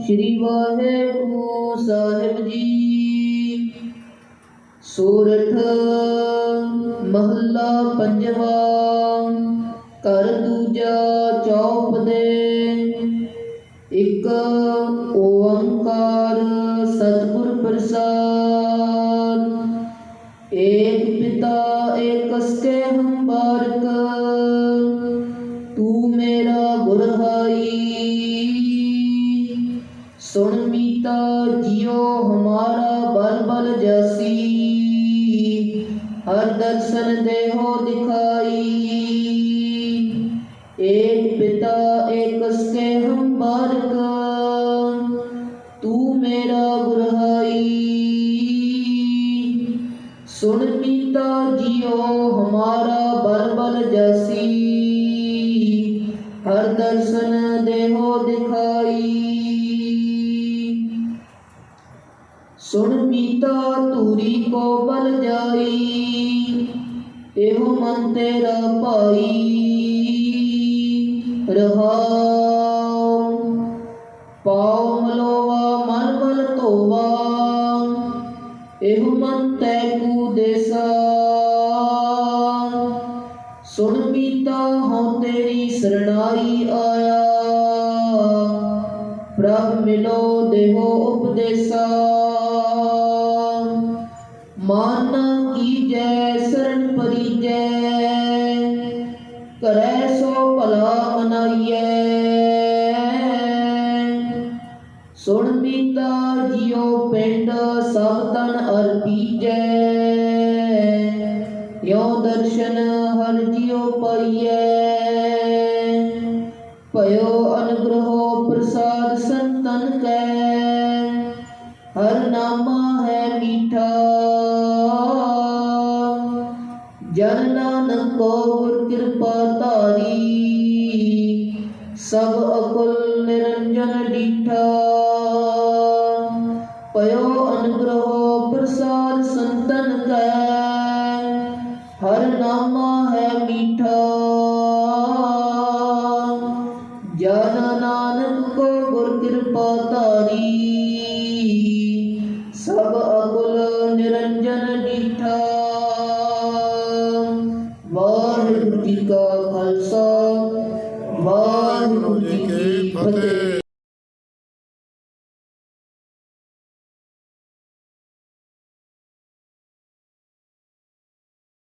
ਸ਼੍ਰੀ ਵਾਹਿਗੁਰੂ ਸਾਹਿਬ ਜੀ। ਸੂਰਠ ਮਹੱਲਾ ਪੰਜਵਾ ਕਰ ਦੂਜਾ ਚੌਪ ਦੇ। ਇੱਕ ਓੰਕਾਰ ਸਤਿਗੁਰ ਪ੍ਰਸਾਦ। ਏਕ ਪਿਤਾ ਏਕਸ ਕੇ ਹਮ ਬਾਰਕ ਸੁਣ ਮੀਤਾ ਜਿਉ ਹਮਾਰਾ ਬਲ ਬਲ ਜਾਸੀ। ਹਰ ਦਰਸ਼ਨ ਦੇਹੋ ਦਿਖਾਈ। ਏਕ ਪਿਤਾ ਏਕਸ ਕੇ ਹਮ ਬਾਰਕ ਤੂੰ ਮੇਰਾ ਗੁਰਹਾਈ। ਸੁਣ ਮੀਤਾ ਜਿਉ ਹਮਾਰਾ ਬਲ ਬਲ ਜਾਸੀ। ਹਰ ਦਰਸ਼ਨ ਦੇਹੋ ਦਿਖਾਈ। ਸੁਣ ਪੀਤਾ ਧੂਰੀ ਕੋ ਬਲ ਜਾਈ, ਇਹੋ ਮਨ ਤੇਰਾ ਭਾਈ। ਰਹਾਉ, ਪਾਉ ਮਲੋਵਾ, ਮਨ ਬਲ ਧੋਵਾ, ਇਹੋ ਮਨ ਤੈ ਕੂ ਦੇਸਾ। ਸੁਣ ਪੀਤਾ ਹਉ ਤੇਰੀ ਸਰਣਾਈ ਆਇਆ, ਪ੍ਰਭ ਮਿਲੋ ਦੇਹੋ ਉਪਦੇਸਾ। ਕਰੈ ਸੋ ਭਲਾ ਮਨਾਈਐ। ਸੁਣ ਮੀਤਾ ਜਿਉ ਪਿੰਡ, ਸਭ ਤਨ ਅਰਪੀਜੈ ਯੋ ਦਰਸ਼ਨ ਹਰ ਜਿਉ ਪਾਈਐ। ਭਇਓ ਅਨੁਗ੍ਰਹੋ ਪ੍ਰਸਾਦ ਸੰਤਨ ਕੈ। ਹਰ ਨਾਮਾ ਹੈ ਮੀਠਾ। ਜਨ ਕੋ ਗੁਰ ਕਿਰਪਾ ਧਾਰੀ। ਸਭ ਅਕਲ ਨਿਰੰਜਨ ਡੀਠਾ। ਪਇਓ ਅਨੁਗ੍ਰਹੋ ਪ੍ਰਸਾਦ ਸੰਤਨ ਕੈ। ਹਰ ਨਾਮਾ ਹੈ ਮੀਠਾ। ਜਨ ਨਾਨਕ ਕੋ ਗੁਰ ਕਿਰਪਾ ਧਾਰੀ। ਵਾਹਿਗੁਰੂ